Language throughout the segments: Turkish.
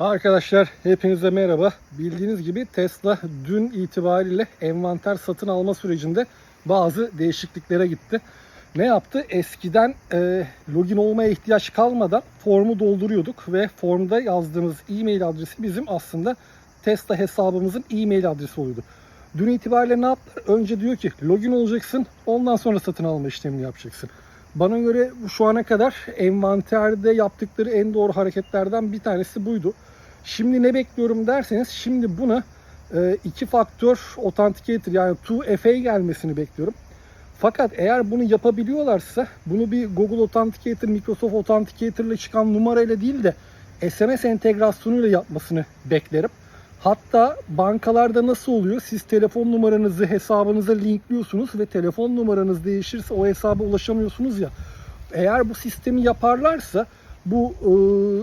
Arkadaşlar hepinize merhaba. Bildiğiniz gibi Tesla dün itibariyle envanter satın alma sürecinde bazı değişikliklere gitti. Ne yaptı? Eskiden e, login olmaya ihtiyaç kalmadan formu dolduruyorduk ve formda yazdığımız e-mail adresi bizim aslında Tesla hesabımızın e-mail adresi oluyordu. Dün itibariyle ne yaptılar? Önce diyor ki login olacaksın ondan sonra satın alma işlemini yapacaksın. Bana göre şu ana kadar envanterde yaptıkları en doğru hareketlerden bir tanesi buydu. Şimdi ne bekliyorum derseniz şimdi buna e, iki faktör authenticator yani 2FA gelmesini bekliyorum. Fakat eğer bunu yapabiliyorlarsa bunu bir Google Authenticator, Microsoft Authenticator ile çıkan numarayla değil de SMS entegrasyonuyla yapmasını beklerim. Hatta bankalarda nasıl oluyor? Siz telefon numaranızı hesabınıza linkliyorsunuz ve telefon numaranız değişirse o hesaba ulaşamıyorsunuz ya. Eğer bu sistemi yaparlarsa bu e,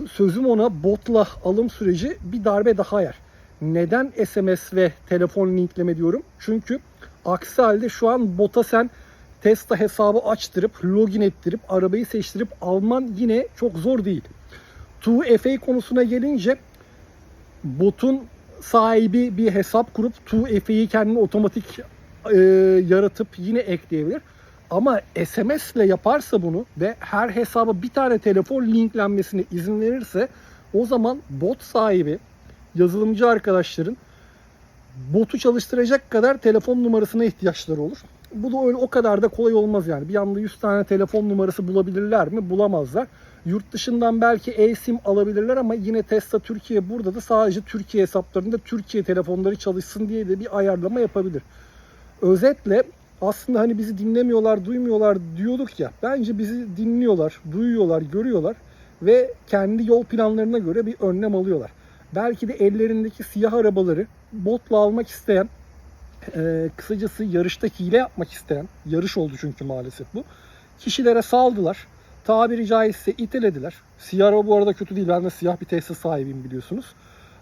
sözüm ona botla alım süreci bir darbe daha yer. Neden SMS ve telefon linkleme diyorum? Çünkü aksi halde şu an bota sen Tesla hesabı açtırıp, login ettirip, arabayı seçtirip alman yine çok zor değil. 2FA konusuna gelince botun sahibi bir hesap kurup 2FA'yı kendine otomatik e, yaratıp yine ekleyebilir. Ama SMS ile yaparsa bunu ve her hesaba bir tane telefon linklenmesine izin verirse o zaman bot sahibi yazılımcı arkadaşların botu çalıştıracak kadar telefon numarasına ihtiyaçları olur. Bu da öyle o kadar da kolay olmaz yani. Bir anda 100 tane telefon numarası bulabilirler mi? Bulamazlar. Yurt dışından belki e-sim alabilirler ama yine Tesla Türkiye burada da sadece Türkiye hesaplarında Türkiye telefonları çalışsın diye de bir ayarlama yapabilir. Özetle aslında hani bizi dinlemiyorlar, duymuyorlar diyorduk ya. Bence bizi dinliyorlar, duyuyorlar, görüyorlar ve kendi yol planlarına göre bir önlem alıyorlar. Belki de ellerindeki siyah arabaları botla almak isteyen, e, kısacası yarışta hile yapmak isteyen, yarış oldu çünkü maalesef bu. Kişilere saldılar. Tabiri caizse itelediler. Siyah araba bu arada kötü değil. Ben de siyah bir Tesla sahibiyim biliyorsunuz.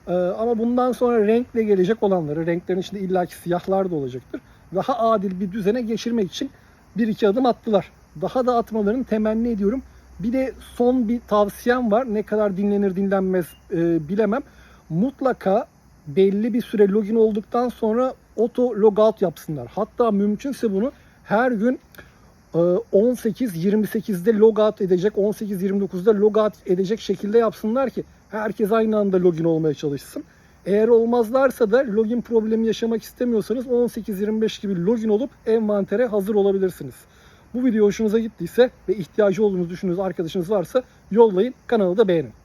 E, ama bundan sonra renkle gelecek olanları, renklerin içinde illaki siyahlar da olacaktır. Daha adil bir düzene geçirmek için bir iki adım attılar. Daha da atmalarını temenni ediyorum. Bir de son bir tavsiyem var. Ne kadar dinlenir dinlenmez e, bilemem. Mutlaka belli bir süre login olduktan sonra auto logout yapsınlar. Hatta mümkünse bunu her gün e, 18-28'de logout edecek, 18-29'da logout edecek şekilde yapsınlar ki herkes aynı anda login olmaya çalışsın. Eğer olmazlarsa da login problemi yaşamak istemiyorsanız 18-25 gibi login olup envantere hazır olabilirsiniz. Bu video hoşunuza gittiyse ve ihtiyacı olduğunu düşündüğünüz arkadaşınız varsa yollayın, kanalı da beğenin.